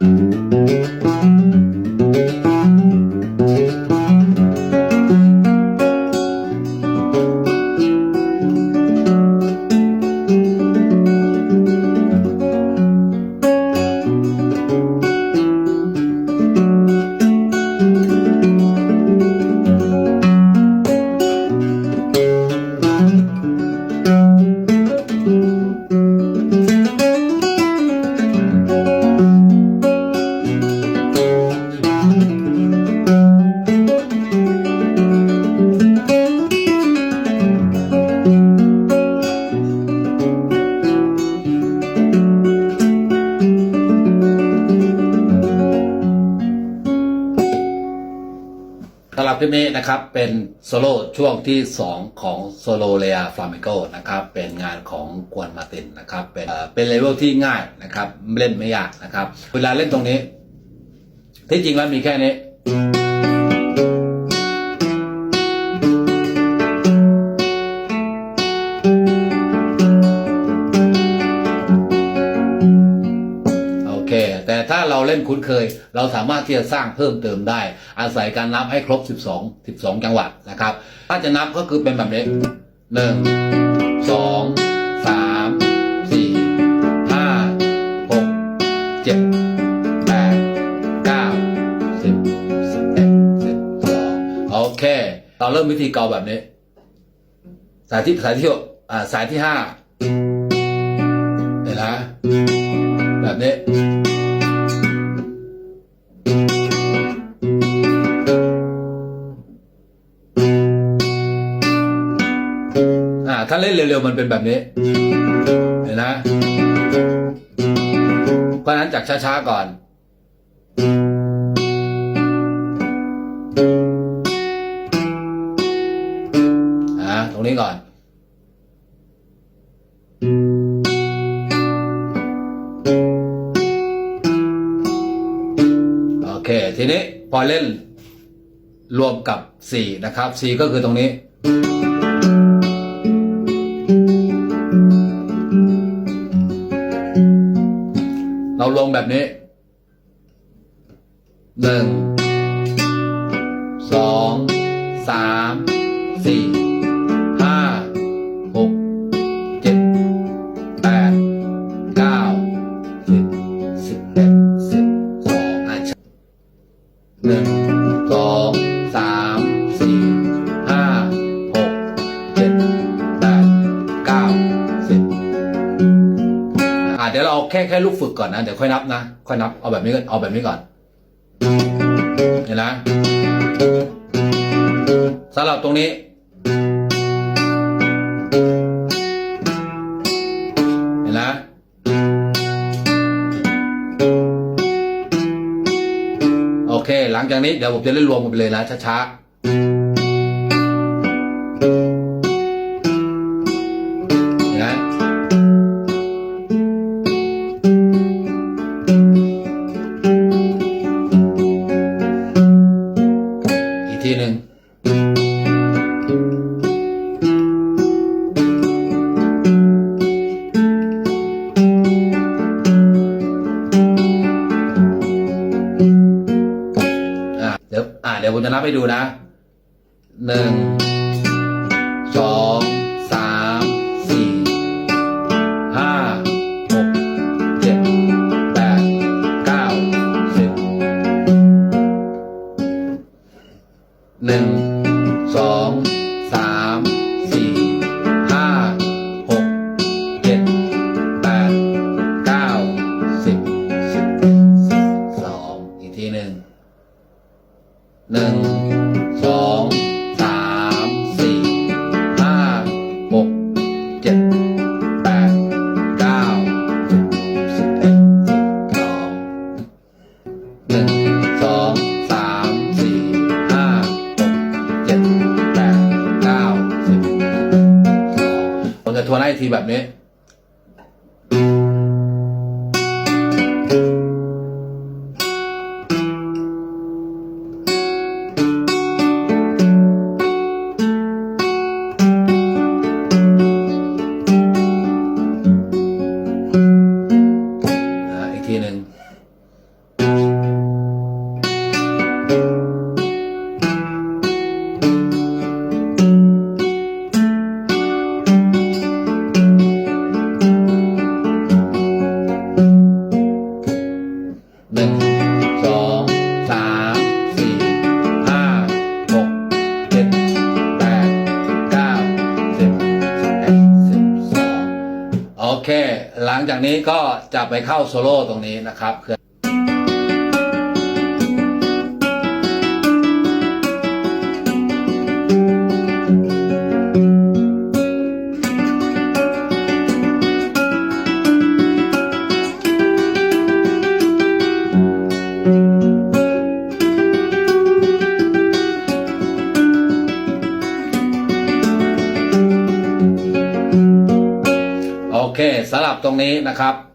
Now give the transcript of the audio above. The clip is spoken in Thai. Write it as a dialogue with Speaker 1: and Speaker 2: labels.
Speaker 1: สำหรับคลิปนี้นะครับเป็นโซโล่ช่วงที่ 2 ของโซโลเลียฟลาเมโกนะครับเป็นงานของกวนมาตินนะครับเป็นเป็นเลเวลที่ง่ายนะครับเล่นไม่ยากนะครับ เวลาเล่นตรงนี้ ที่จริงแล้วมีแค่นี้ เราเล่นคุ้นเคย เราสามารถที่จะสร้างเพิ่มเติมได้ อาศัยการนับให้ครบ 12 12 จังหวัดนะครับ ถ้าจะนับก็คือเป็นแบบนี้1 2 3 4 5 6 7 8 9 10 11 12โอเค เราเริ่มวิธีเกาแบบนี้ สายที่สายที่อ่าสายที่ห้าเห็นนะแบบนี้ ถ้าเล่นเร็วๆมันเป็นแบบนี้ เห็นนะ เพราะฉะนั้นจากช้าๆก่อน อ่าตรงนี้ก่อน โอเค ทีนี้พอเล่นรวมกับ 4 นะครับ 4 ก็คือตรงนี้ เราลงแบบนี้หนึ่งสองสามสี่ แค่แค่ลูกฝึกก่อนนะเดี๋ยวค่อยนับนะค่อยนับเอาแบบนี้ก่อนเอาแบบนี้ก่อนเห็นนะสำหรับตรงนี้ เห็นนะโอเค หลังจากนี้เดี๋ยวผมจะเล่นรวมกันไปเลยนะช้าๆ ทีหนึ่งเดี๋ยวอ่าเดี๋ยวผมจะนับให้ดูนะหนึ่ง หนึ่งสองสามสี่ห้าหกเจ็ดแปดเก้าสิบสิบเอ็ดสิบสองหนึ่งสองสามสี่ห้าหกเจ็ดแปดเก้าสิบสองผมจะทวนให้ทีแบบนี้ อเค หลังจากนี้ก็จะไปเข้าโซโล่ตรงนี้นะครับ สำหรับตรงนี้นะครับ